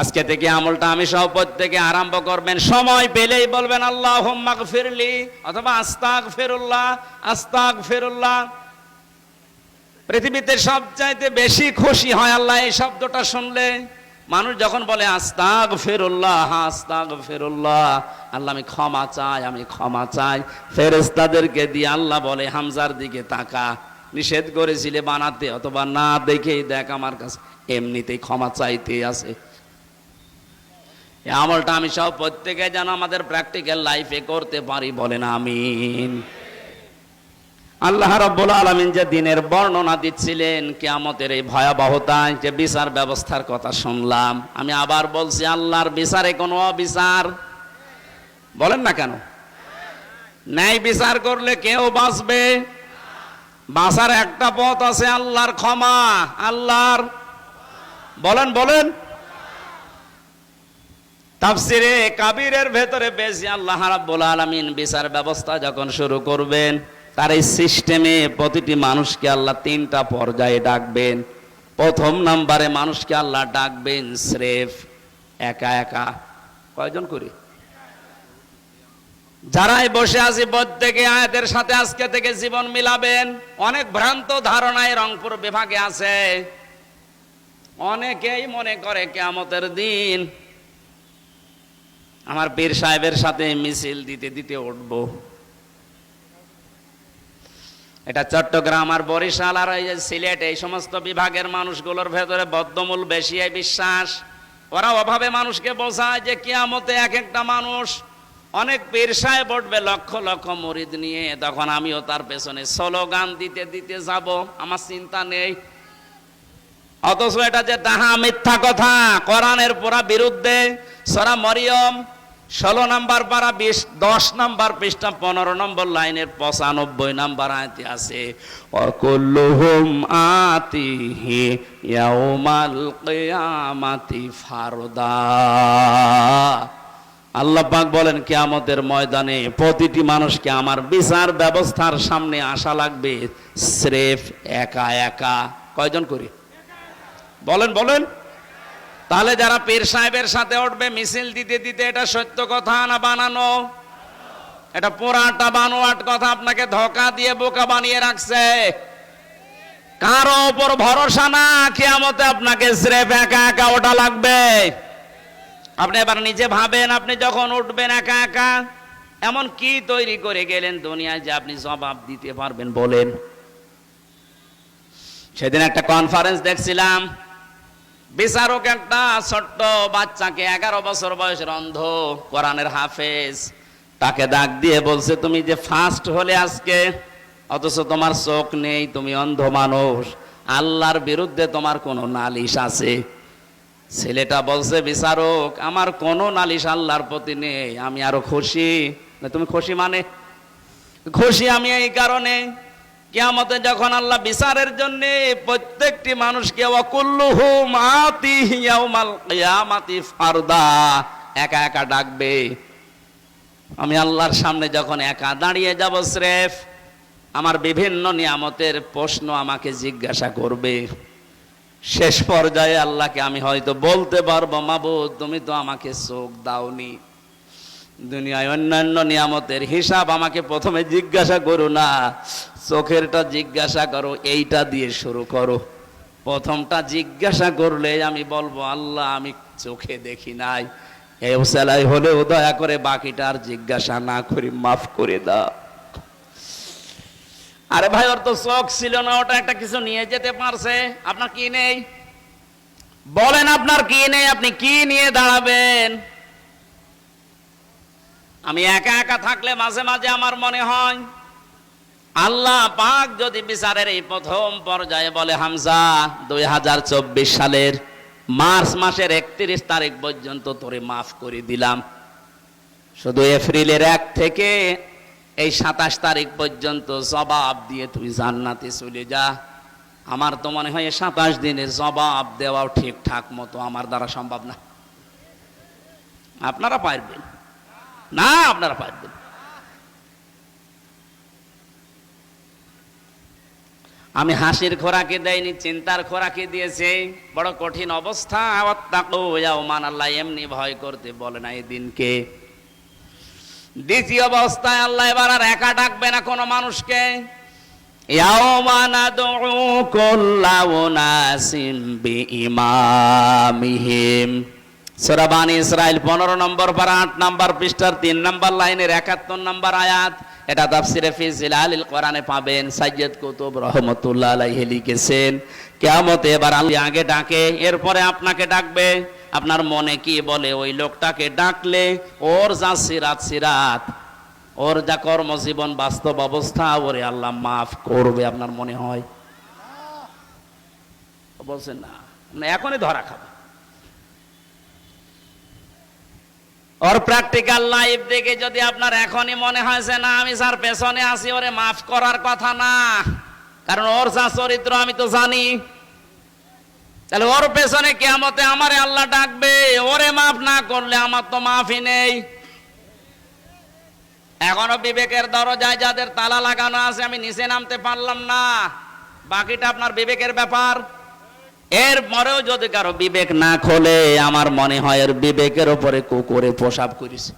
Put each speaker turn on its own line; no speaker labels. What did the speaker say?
আজকে থেকে আমলটা আমি সহ প্রত্যেকে আরম্ভ করবেন। সময় পেলেই বলবেন আল্লাহ হোম্মাক ফিরলি অথবা আস্তাক ফেরুল্লাহ আস্তাক ফেরুল্লাহ পৃথিবীতে সবচাইতে বেশি খুশি হয় আল্লাহ এই শব্দটা শুনলে। মানুষ যখন বলে আস্তাক ফেরুল্লাহ আস্তাক ফেরুল্লাহ আল্লাহ, আমি ক্ষমা চাই, আমি ক্ষমা চাই। ফেরেস্তাদেরকে দিয়ে আল্লাহ বলে, হামজার দিকে তাকা। নিষেধ করেছিলে বানাতে, অথবা না দেখেই দেখ আমার কাছে। এমনিতেই ক্ষমা চাইতে আছে। আমলটা আমি সব প্রত্যেকে যেন আমাদের প্র্যাকটিক্যাল লাইফে করতে পারি বলেন, আমিন। আল্লাহ রাব্বুল আলামিন যে দিনের বর্ণনা দিচ্ছিলেন, কিয়ামতের এই ভয়াবহতায় যে বিচার ব্যবস্থার কথা শুনলাম, আমি আবার বলছি, আল্লাহর বিচারে কোনো অবিচার? বলেন না কেন? ন্যায় বিচার করলে কেউ বাঁচবে? বাঁচার একটা পথ আছে আল্লাহর ক্ষমা, আল্লাহর বলেন বলেন। তাফসিরে কাবিরের ভেতরে বেশি আল্লাহ রাব্বুল আলামিন বিচার ব্যবস্থা যখন শুরু করবেন, তার এই সিস্টেমে প্রতিটি মানুষকে আল্লাহ তিনটা পর্যায়ে ডাকবেন। প্রথম নাম্বারে মানুষকে আল্লাহ ডাকবেন স্রেফ, একা একা। কয়জন করি? যারাই বসে আছি প্রত্যেকে আয়াতের সাথে আজকে থেকে জীবন মিলাবেন। অনেক ভ্রান্ত ধারণায় রংপুর বিভাগে আছে। অনেকেই মনে করে কেয়ামতের দিন আমার বীর সাহেবের সাথে মিছিল দিতে দিতে উঠব। এটা চট্টগ্রাম আর বরিশাল আর এই যে সিলেট, এই সমস্ত বিভাগের মানুষগুলোর ভেতরে বদ্ধমূল বেশি, এই বিশ্বাস। ওরা অভাবে মানুষকে বোঝায় যে কিয়ামতে এক একটা মানুষ অনেক পীর সাহেব উঠবে, লক্ষ লক্ষ মরিদ নিয়ে। তখন আমিও তার পেছনে স্লোগান দিতে দিতে যাব, আমার চিন্তা নেই। অথচ এটা যে তাহা মিথ্যা কথা, কোরআনের পুরা বিরুদ্ধে সরা মরিয়ম ষোলো নাম্বার পারা বিশ, দশ নাম্বার পৃষ্ঠা, পনেরো নম্বর লাইনের পঁচানব্বই নাম্বার আয়তে আছে। অকুল্লুহুম আতিহি ইয়াউমাল কিয়ামাতি ফারদা। আল্লাহ পাক বলেন, কিয়ামতের ময়দানে প্রতিটি মানুষকে আমার বিচার ব্যবস্থার সামনে আসা লাগবে, স্রেফ একা একা। কয়জন করি? বলেন বলেন। তাহলে যারা পীর সাহেবের সাথে উঠবে, মিছিল দিতে দিতে এটা সত্য কথা না বানানো? এটা পুরাটা বানোয়াট কথা আপনাকে ধোকা দিয়ে বোকা বানিয়ে রাখছে। কারও ওপর ভরসা না, কিয়ামতে আপনাকে স্রেফ একা একা ওটা লাগবে। আপনি এবার নিজে ভাবেন, আপনি যখন উঠবেন একা একা, এমন কি তৈরি করে গেলেন দুনিয়ায় যে আপনি জবাব দিতে পারবেন বলেন? সেদিন একটা কনফারেন্স দেখছিলাম বিচারক একটা ছোট্ট বাচ্চাকে এগারো বছর বয়সের অন্ধ কোরআনের হাফেজ। তাকে ডাক দিয়ে বলছে, তুমি যে ফার্স্ট হলে আজকে, অথচ তোমার চোখ নেই, তুমি অন্ধ মানুষ। আল্লাহর বিরুদ্ধে তোমার কোনো নালিশ আছে? ছেলেটা বলছে, বিচারক, আমার কোনো নালিশ আল্লাহর প্রতি নেই, আমি আরও খুশি। তুমি খুশি মানে? খুশি আমি এই কারণে কিয়ামতে যখন আল্লাহ বিচারের জন্য প্রত্যেকটি মানুষকে অকুল্লুহু মাতি ইয়াউমাল ফারদা, একা একা ডাকবে। আমি আল্লাহর সামনে যখন একা দাঁড়িয়ে যাব, স্রেফ, আমার বিভিন্ন নিয়ামতের প্রশ্ন আমাকে জিজ্ঞাসা করবে। শেষ পর্যায়ে আল্লাহকে আমি হয়তো বলতে পারব, মাবুদ, তুমি তো আমাকে চোখ দাওনি। দুনিয়ায় অন্যান্য নিয়ামতের হিসাব আমাকে প্রথমে জিজ্ঞাসা করো না। চোখেরটা জিজ্ঞাসা করো, এইটা দিয়ে শুরু করো। প্রথমটা জিজ্ঞাসা করলে আমি বলব, আল্লাহ, আমি চোখে দেখি নাই। এই সেলাই হলেও দয়া করে বাকিটা আর জিজ্ঞাসা না করি, মাফ করে দাও। আরে ভাই, ওর তো চোখ ছিল না, ওটা একটা কিছু নিয়ে যেতে পারছে। আপনার কি নেই? বলেন, আপনার কি নেই? আপনি কি নিয়ে দাঁড়াবেন? আমি একা একা থাকলে মাঝে মাঝে আমার মনে হয়, আল্লাহ পাক যদি বিচারের এই প্রথম পর্যায়ে বলে, হামজা, দুই হাজার চব্বিশ সালের মার্চ মাসের একত্রিশ তারিখ পর্যন্ত তোরে মাফ করে দিলাম। শুধু এপ্রিলের এক থেকে এই সাতাশ তারিখ পর্যন্ত জবাব দিয়ে তুই জান্নাতে চলে যা। আমার তো মনে হয় সাতাশ দিনের জবাব দেওয়াও ঠিকঠাক মতো আমার দ্বারা সম্ভব না। আপনারা পারবেন। না, আপনারা পারবেন আমি হাসির খোরাকি দেয়নি, চিন্তার খোরাকি দিয়েছি। বড় কঠিন অবস্থা। মান আল্লাহ এমনি ভয় করতে বলে না এই দিনকে। দ্বিতীয় অবস্থায় আল্লাহ এবার আর একা ডাকবে না কোনো মানুষকে। ইয়াওমা ইসরাইল 15 নম্বর 8 নম্বর পৃষ্ঠার 3 নম্বর লাইনের 71 নম্বর আয়াত। এটা তাফসিরে কোরআনে পাবেন। কুতুব রহমাতুল্লাহ আলাইহি লিখেছেন এবার আল্লাহ আগে ডাকে, এরপরে আপনাকে ডাকবে। আপনার মনে কি বলে, ওই লোকটাকে ডাকলে ওর যা সিরাত সিরাত, ওর যা কর্মজীবন, বাস্তব অবস্থা, ওরে আল্লাহ মাফ করবে আপনার মনে হয়। বলছেন, না এখনই ধরা খাবে ওর প্র্যাকটিক্যাল লাইফ দেখে যদি আপনার এখনই মনে হয় যে না, আমি স্যার পেছনে আছি, ওরে মাফ করার কথা না। কারণ ওর যা চরিত্র আমি তো জানি। তাহলে ওর পেছনে কেমতে আমারে আল্লাহ ডাকবে, ওরে মাফ না করলে আমার তো মাফই নেই। এখনও বিবেকের দরজায় যাদের তালা লাগানো আছে, আমি নিচে নামতে পারলাম না। বাকিটা আপনার বিবেকের ব্যাপার। এর পরেও যদি কারও বিবেক না খোলে, আমার মনে হয় এর বিবেকের উপরে কুকুরে পোশাব করিস